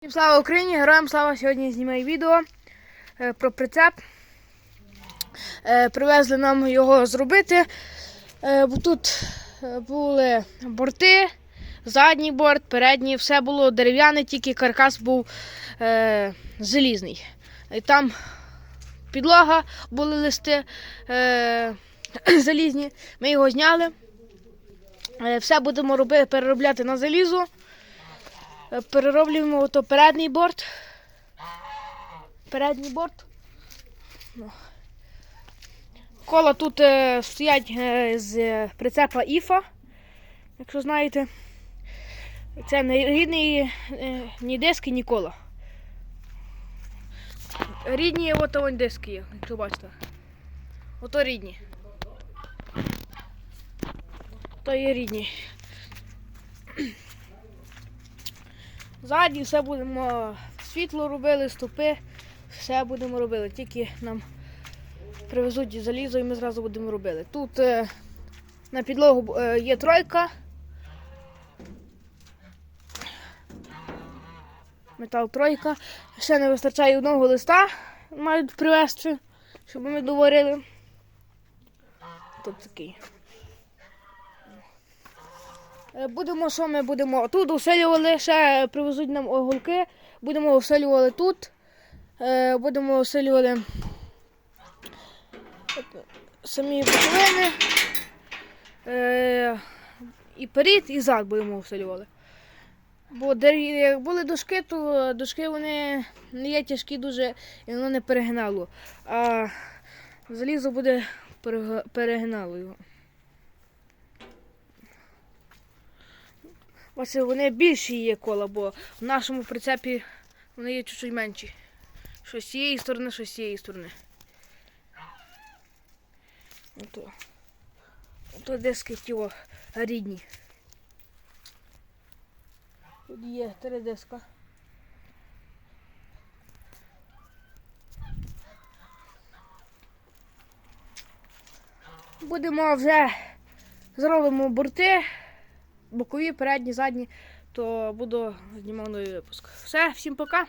Всім слава Україні! Героям слава! Сьогодні знімаю відео е, про прицеп. Е, Привезли нам його зробити. Е, бо Тут були борти, задній борт, передній, все було дерев'яне, тільки каркас був залізний. І там підлога, були листи залізні. Ми його зняли. Все будемо робити, переробляти на залізо. Перероблюємо ото передній борт. Передній борт. Кола тут е, стоять е, з прицепа Іфа, якщо знаєте. Це не рідний е, ні диски, ні кола. Рідні от вон диски є, якщо бачите. Ото рідні. То є рідні. Ззаді все будемо світло робили, стопи, все будемо робити. Тільки нам привезуть залізо і ми зразу будемо робити. Тут е, на підлогу е, є тройка. Метал тройка. Ще не вистачає одного листа, мають привезти, щоб ми доварили. Тут такий. Е, Будемо, що ми будемо тут усилювали, ще привезуть нам оголки, будемо усилювати тут, Е, будемо усилювати самі боковини, Е, і перед, і зад будемо усилювати. Бо як були дошки, то дошки вони не є тяжкі дуже і воно не перегинало. А залізо буде перег- перегинало його. Ось вони більші є кола, бо в нашому прицепі вони є чуть-чуть менші. Що з цієї сторони, що з цієї сторони. Ото, ото диски тіло рідні. Тут є три диска. Будемо вже зробимо борти бокові, передні, задні, то буду знімав новий випуск. Все, всім пока.